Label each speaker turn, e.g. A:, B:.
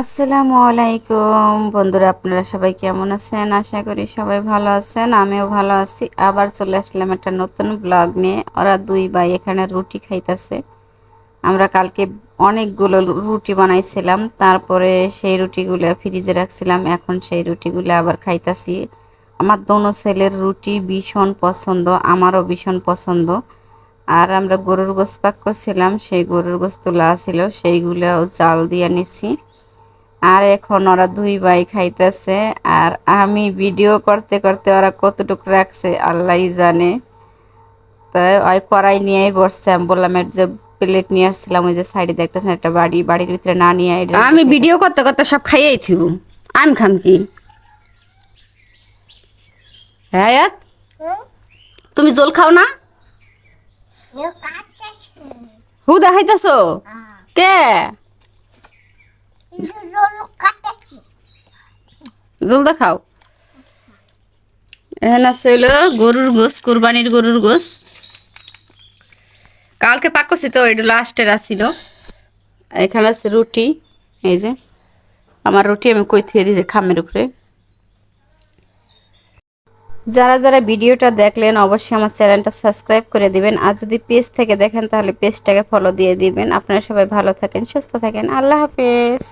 A: আসসালামু আলাইকুম। বন্ধুরা, আপনারা সবাই কেমন আছেন? আশা করি সবাই ভালো আছেন, আমিও ভালো আছি। আবার চলে আসলাম একটা নতুন ব্লগ নিয়ে। ওরা দুই ভাই এখানে রুটি খাইতেছে। আমরা কালকে অনেকগুলো রুটি বানাইছিলাম, তারপরে সেই রুটিগুলো ফ্রিজে রাখছিলাম, এখন সেই রুটিগুলো আবার খাইতাছি। আমার দোনো ছেলের রুটি ভীষণ পছন্দ, আমারও ভীষণ পছন্দ। আর আমরা গরুর গোস পাক করছিলাম, সেই গরুর গোস তোলা ছিল, সেইগুলো চাল দিয়ে নিছি। আর এখন ওরা দুই ভাই খাইতেছে আর আমি ভিডিও করতে করতে ওরা কতটুকু রাখছে আল্লাহই জানে। তাই ওই কড়াই নিয়েই বসছে আমি বললাম এর যে প্লেট নিয়ে আসছিলাম ওই যে সাইডে দেখতেছেন একটা বাড়ি বাড়ির ভিতরে না নিয়ে
B: আমি ভিডিও করতে করতে সব খাইয়েছি আমি খাম কি? হ্যাঁ তুমি জল খাও না? হু দেখাইতেছ কে? জল দেখাও এখানে আছে হইল গরুর গোস কুরবানির গরুর গোস কালকে পাক করছি তো, এটা লাস্টের আসছিল এখানে আছে রুটি, এই যে। আমার রুটি আমি কই থুয়ে দিয়েছি খামের উপরে।
A: যারা যারা ভিডিওটা দেখলেন, অবশ্যই আমার চ্যানেলটা সাবস্ক্রাইব করে দিবেন। আর যদি পেজ থেকে দেখেন, তাহলে পেজটাকে ফলো দিয়ে দিবেন। আপনারা সবাই ভালো থাকেন, সুস্থ থাকেন। আল্লাহ হাফেজ।